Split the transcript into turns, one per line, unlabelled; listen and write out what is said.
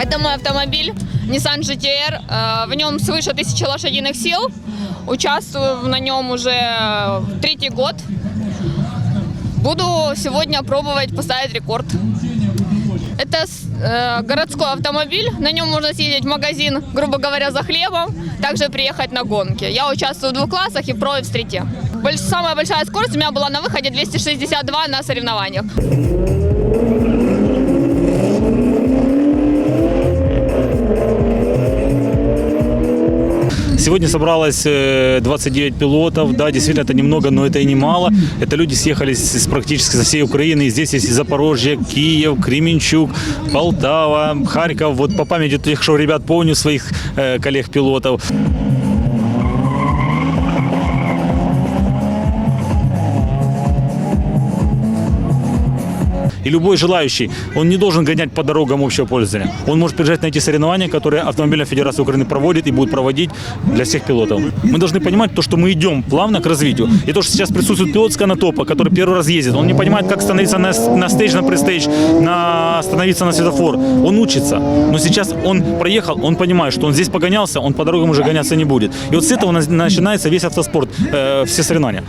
Это мой автомобиль Nissan GTR. Э, В нем свыше 1000 лошадиных сил. Участвую на нем уже э, третий год. Буду сегодня пробовать поставить рекорд. Это э, городской автомобиль. На нем можно съездить в магазин, грубо говоря, за хлебом. Также приехать на гонки. Я участвую в двух классах и в про и в стрите. Больш- самая большая скорость у меня была на выходе 262 на соревнованиях.
Сегодня собралось э, 29 пилотов. Да, действительно, это немного, но это и немало. Это люди съехались с практически со всей Украины. Здесь есть и Запорожье, Киев, Кременчук, Полтава, Харьков. Вот по памяти тех, что ребят помню, своих э, коллег-пилотов. И любой желающий, он не должен гонять по дорогам общего пользования. Он может приезжать на эти соревнования, которые Автомобильная Федерация Украины проводит и будет проводить для всех пилотов. Мы должны понимать то, что мы идем плавно к развитию. И то, что сейчас присутствует пилот с Конотопа, который первый раз ездит, он не понимает, как становиться на, на стейдж, на престейдж, на становиться на светофор. Он учится. Но сейчас он проехал, он понимает, что он здесь погонялся, он по дорогам уже гоняться не будет. И вот с этого на- начинается весь автоспорт, э, все соревнования.